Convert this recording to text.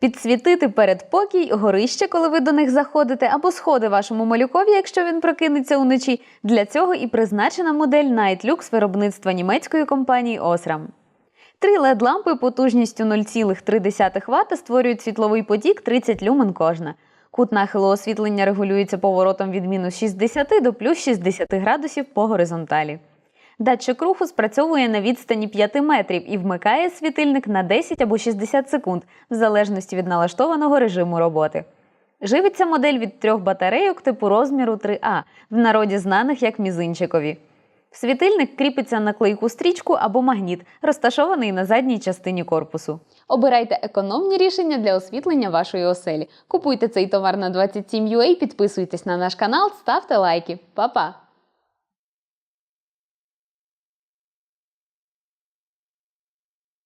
Підсвітити передпокій, горище, коли ви до них заходите, або сходи вашому малюкові, якщо він прокинеться уночі. Для цього і призначена модель Night Lux виробництва німецької компанії Osram. Три led лампи потужністю 0,3 Вт створюють світловий потік 30 люмен кожна. Кут нахилу освітлення регулюється поворотом від мінус 60 до плюс 60 градусів по горизонталі. Датчик руху спрацьовує на відстані 5 метрів і вмикає світильник на 10 або 60 секунд, в залежності від налаштованого режиму роботи. Живиться модель від трьох батарейок типу розміру 3А, в народі знаних як мізинчикові. Світильник кріпиться на клейку стрічку або магніт, розташований на задній частині корпусу. Обирайте економні рішення для освітлення вашої оселі. Купуйте цей товар на 27UA, підписуйтесь на наш канал, ставте лайки. Па-па!